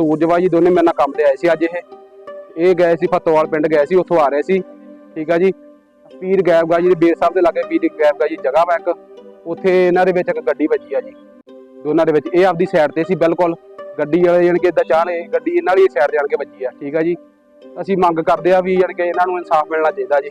ਸੂਰਜਵਾ ਜੀ ਦੋਨੇ ਮੇਰੇ ਨਾਲ ਕੰਮ ਤੇ ਆਏ ਸੀ ਅੱਜ ਇਹ। ਇਹ ਗਏ ਸੀ ਫਤੋਵਾਲ ਪਿੰਡ, ਗਏ ਸੀ, ਉੱਥੋਂ ਆ ਰਹੇ ਸੀ। ਠੀਕ ਆ ਜੀ। ਪੀਰ ਗੈਬਗਾ ਜੀ ਦੇ ਬੇਰ ਸਾਹਿਬ ਦੇ ਲਾਗੇ ਪੀਰ ਗੈਬਗਾ ਜੀ ਜਗ੍ਹਾ ਵਾ ਇੱਕ। ਉੱਥੇ ਇਹਨਾਂ ਦੇ ਵਿੱਚ ਇੱਕ ਗੱਡੀ ਵੱਜੀ ਆ ਜੀ। ਦੋਨਾਂ ਦੇ ਵਿੱਚ। ਇਹ ਆਪਦੀ ਸਾਈਡ ਤੇ ਸੀ, ਬਿਲਕੁਲ। ਗੱਡੀ ਵਾਲੇ ਜਾਣੀ ਕਿ ਇਦਾਂ ਚਾਹਣੇ ਗੱਡੀ ਇਹਨਾਂ ਵਾਲੀ ਸਾਈਡ ਜਾਣ ਕੇ ਵੱਜੀ ਆ। ਠੀਕ ਆ ਜੀ। ਅਸੀਂ ਮੰਗ ਕਰਦੇ ਆ ਵੀ ਜਾਣੀ ਕਿ ਇਹਨਾਂ ਨੂੰ ਇਨਸਾਫ ਮਿਲਣਾ ਚਾਹੀਦਾ ਜੀ।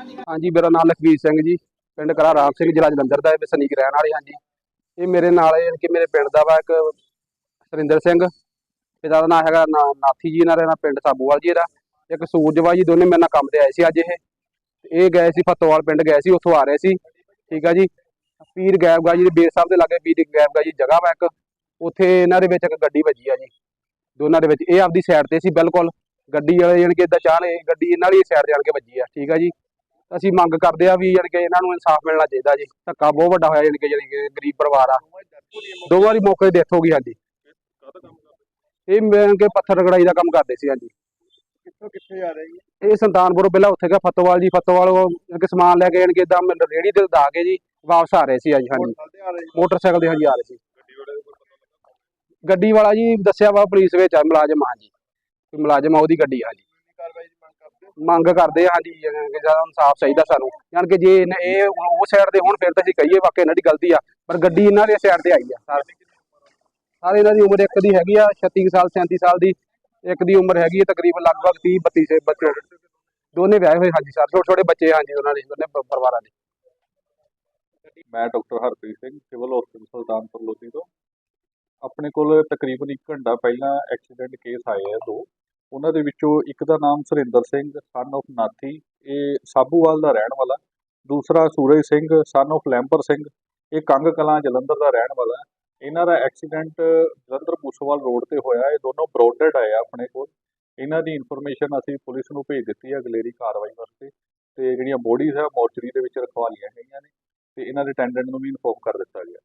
ਹਾਂਜੀ, ਮੇਰਾ ਨਾਮ ਲਖਵੀਰ ਸਿੰਘ ਜੀ, ਪਿੰਡ ਕਰਾ ਰਾਮ ਸਿੰਘ, ਜ਼ਿਲ੍ਹਾ ਜਲੰਧਰ ਦਾ, ਇਹ ਵਸਨੀਕ ਰਹਿਣ ਵਾਲੇ ਹਾਂਜੀ ਇਹ ਮੇਰੇ ਨਾਲ ਇਹ ਕਿ ਮੇਰੇ ਪਿੰਡ ਦਾ ਵਾ ਇੱਕ ਸਰਿੰਦਰ ਸਿੰਘ, ਪਿਤਾ ਦਾ ਨਾਮ ਹੈਗਾ ਨਾਥੀ ਜੀ ਇਹਨਾਂ ਦਾ ਨਾਂ ਪਿੰਡ ਸਾਬੂਵਾਲ ਜੀ ਇਹਦਾ। ਇੱਕ ਸੂਰਜਵਾ ਜੀ ਦੋਨੇ ਮੇਰੇ ਨਾਲ ਕੰਮ ਤੇ ਆਏ ਸੀ ਅੱਜ ਇਹ। ਇਹ ਗਏ ਸੀ ਫਤੋਵਾਲ ਪਿੰਡ, ਗਏ ਸੀ, ਉੱਥੋਂ ਆ ਰਹੇ ਸੀ। ਠੀਕ ਆ ਜੀ। ਪੀਰ ਗੈਬਗਾ ਜੀ ਦੇ ਬੇਰ ਸਾਹਿਬ ਦੇ ਲਾਗੇ, ਪੀਰ ਗੈਬਗਾ ਜੀ ਜਗ੍ਹਾ ਵਾ ਇੱਕ। ਉੱਥੇ ਇਹਨਾਂ ਦੇ ਵਿੱਚ ਇੱਕ ਗੱਡੀ ਵੱਜੀ ਆ ਜੀ। ਦੋਨਾਂ ਦੇ ਵਿੱਚ, ਇਹ ਆਪਦੀ ਸਾਈਡ ਤੇ ਸੀ, ਬਿਲਕੁਲ। ਗੱਡੀ ਵਾਲੇ ਜਾਣੀ ਕਿ ਇਦਾਂ ਚਾਹਣੇ ਗੱਡੀ ਇਹਨਾਂ ਦੀ ਸਾਈਡ ਜਾਣ ਕੇ ਵੱਜੀ ਆ। ਠੀਕ ਆ ਜੀ। ਅਸੀਂ ਮੰਗ ਕਰਦੇ ਆ ਵੀ ਜਾਣੀ ਕਿ ਇਹਨਾਂ ਨੂੰ ਇਨਸਾਫ ਮਿਲਣਾ ਚਾਹੀਦਾ ਜੀ। ਧੱਕਾ ਬਹੁਤ ਵੱਡਾ ਹੋਇਆ ਜਾਣੀ ਕਿ ਜਾਣੀ ਕਿ ਗਰੀਬ ਪਰਿਵਾਰ ਆ। ਦੋ ਵਾਰੀ ਮੌਕੇ ਤੇ ਡੈਥ ਹੋ ਗਈ, ਹਾਂਜੀ। ਇਹ ਮੈਂ ਕਿ ਪੱਥਰ ਰਗੜਾਈ ਦਾ ਕੰਮ ਕਰਦੇ ਸੀ, ਹਾਂਜੀ। ਕਿੱਥੋਂ ਕਿੱਥੇ ਜਾ ਰਹੇ ਜੀ ਇਹ ਸੰਤਾਨਪੁਰ ਪਹਿਲਾਂ ਉੱਥੇ ਗਿਆ ਫਤੋਵਾਲ ਜੀ ਫਤੋਵਾਲ ਕਿ ਸਮਾਨ ਲੈ ਕੇ ਜਾਣੀ ਕਿ ਇਦਾਂ ਰੇੜੀ ਤੇ ਲਾ ਕੇ ਜੀ ਵਾਪਸ ਆ ਰਹੇ ਸੀ, ਹਾਂਜੀ ਹਾਂਜੀ। ਮੋਟਰਸਾਈਕਲ ਤੇ, ਹਾਂਜੀ, ਆ ਰਹੇ ਸੀ। ਗੱਡੀ ਵਾਲਾ ਜੀ ਦੱਸਿਆ ਵਾ ਪੁਲਿਸ ਵਿੱਚ ਆ, ਮੁਲਾਜ਼ਮ ਹਾਂ ਜੀ ਮੁਲਾਜ਼ਮ ਆ ਉਹਦੀ ਗੱਡੀ ਆ ਜੀ ਮੰਗ ਕਰਦੇ ਹੋ? ਮੰਗ ਜ਼ਿਆਦਾ ਇਨਸਾਫ ਚਾਹੀਦਾ ਸਾਨੂੰ। ਯਾਨੀ ਕਿ ਜੇ ਇਹ ਉਹ ਸਾਈਡ ਤੇ ਹੁਣ ਫਿਰ ਤਾਂ ਅਸੀਂ ਕਹੀਏ ਵਾਕਿਆ ਇਹਨਾਂ ਦੀ ਗਲਤੀ ਆ, ਪਰ ਗੱਡੀ ਇਹਨਾਂ ਦੇ ਸਾਈਡ ਤੇ ਆਈ ਆ। ਸਾਰੇ ਸਾਰੇ ਇਹਨਾਂ ਦੀ ਉਮਰ ਇੱਕ ਦੀ ਹੈਗੀ ਆ 36 ਸਾਲ 37 ਸਾਲ ਦੀ। ਇੱਕ ਦੀ ਉਮਰ ਹੈਗੀ ਆ ਤਕਰੀਬਨ ਲਗਭਗ 30 32 ਸੇ ਬੱਚੇ ਦੋਨੇ ਵਿਆਹੇ ਹੋਏ, ਹਾਂਜੀ ਸਰ ਛੋਟੇ ਛੋਟੇ ਬੱਚੇ, ਹਾਂਜੀ, ਉਹਨਾਂ ਦੇ, ਦੋਨੇ ਪਰਿਵਾਰਾਂ ਦੇ। ਮੈਂ ਡਾਕਟਰ ਹਰਪ੍ਰੀਤ ਸਿੰਘ, ਸਿਵਲ ਹਸਪਤਾਲ ਸੁਲਤਾਨਪੁਰ, ਲੋਧੀ ਤੋਂ। ਆਪਣੇ ਕੋਲ ਤਕਰੀਬਨ 1 ਘੰਟਾ ਪਹਿਲਾਂ ਐਕਸੀਡੈਂਟ ਕੇਸ ਆਏ ਆ ਦੋ। ਉਹਨਾਂ ਦੇ ਵਿੱਚੋਂ ਇੱਕ ਦਾ ਨਾਮ ਸੁਰਿੰਦਰ ਸਿੰਘ ਸਨ of ਨਾਥੀ, ਇਹ ਸਾਬੂਵਾਲ ਦਾ ਰਹਿਣ ਵਾਲਾ। ਦੂਸਰਾ ਸੂਰਜ ਸਿੰਘ ਸਨ of ਲੈਂਪਰ ਸਿੰਘ, ਇਹ ਕੰਗ ਕਲਾਂ ਜਲੰਧਰ ਦਾ ਰਹਿਣ ਵਾਲਾ। ਇਹਨਾਂ ਦਾ ਐਕਸੀਡੈਂਟ ਜਲੰਧਰ ਮੂਸੇਵਾਲ ਰੋਡ ਤੇ ਹੋਇਆ। ਇਹ ਦੋਨੋਂ ਬਰੋਡਡ ਆਏ ਆ ਆਪਣੇ ਕੋਲ। ਇਹਨਾਂ ਦੀ ਇਨਫੋਰਮੇਸ਼ਨ ਅਸੀਂ ਪੁਲਿਸ ਨੂੰ ਭੇਜ ਦਿੱਤੀ ਹੈ ਅਗਲੇਰੀ ਕਾਰਵਾਈ ਵਾਸਤੇ। ਤੇ ਜਿਹੜੀਆਂ ਬੋਡੀਜ਼ ਹੈ ਮੋਰਚਰੀ ਦੇ ਵਿੱਚ ਰਖਵਾ ਲਈਆਂ ਗਈਆਂ ਨੇ। ਤੇ ਇਹਨਾਂ ਦੇ ਅਟੈਂਡੈਂਟ ਨੂੰ ਵੀ ਇਨਫੋਰਮ ਕਰ ਦਿੱਤਾ ਗਿਆ।